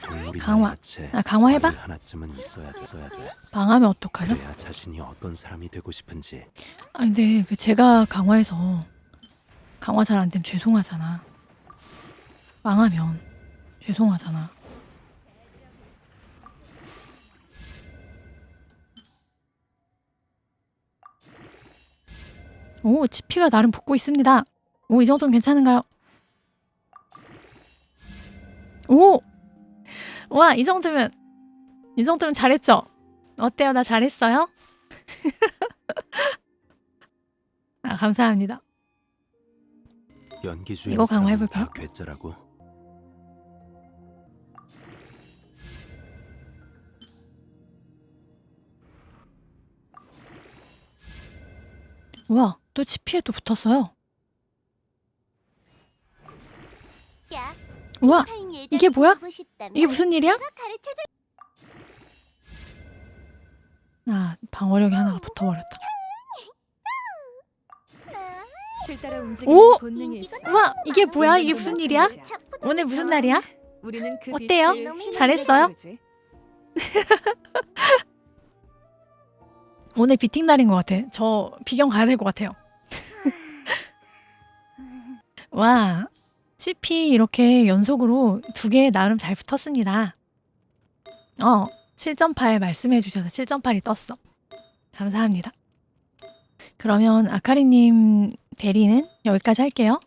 동물이 강화. 야채, 아, 강화해봐? 과일 하나쯤은 있어야 돼. 있어야 돼. 망하면 어떡하냐? 그래야 자신이 어떤 사람이 되고 싶은지 아 근데 그 제가 강화해서 강화 잘 안 되면 죄송하잖아. 망하면 죄송하잖아. 오, 치피가 나름 붙고 있습니다. 오, 이 정도면 괜찮은가요? 오! 와, 이 정도면, 이 정도면 잘했죠? 어때요? 나 잘했어요? 아, 감사합니다. 연기 중인 이거 강화해볼까요? 다 괴짜라고. 우와, 또또 붙었어요. 우와, 이게 뭐야? 이게 무슨 일이야? 아, 방어력이 하나가 붙어버렸다. 오! 우와, 이게 뭐야? 이게 무슨 일이야? 오늘 무슨 날이야? 그 어때요? 잘했어요? 오늘 비팅 날인 것 같아. 저 비경 가야 될 것 같아요. 와, CP 이렇게 연속으로 두 개 나름 잘 붙었습니다. 어, 7.8 말씀해 주셔서 7.8이 떴어. 감사합니다. 그러면 아카리님 대리는 여기까지 할게요.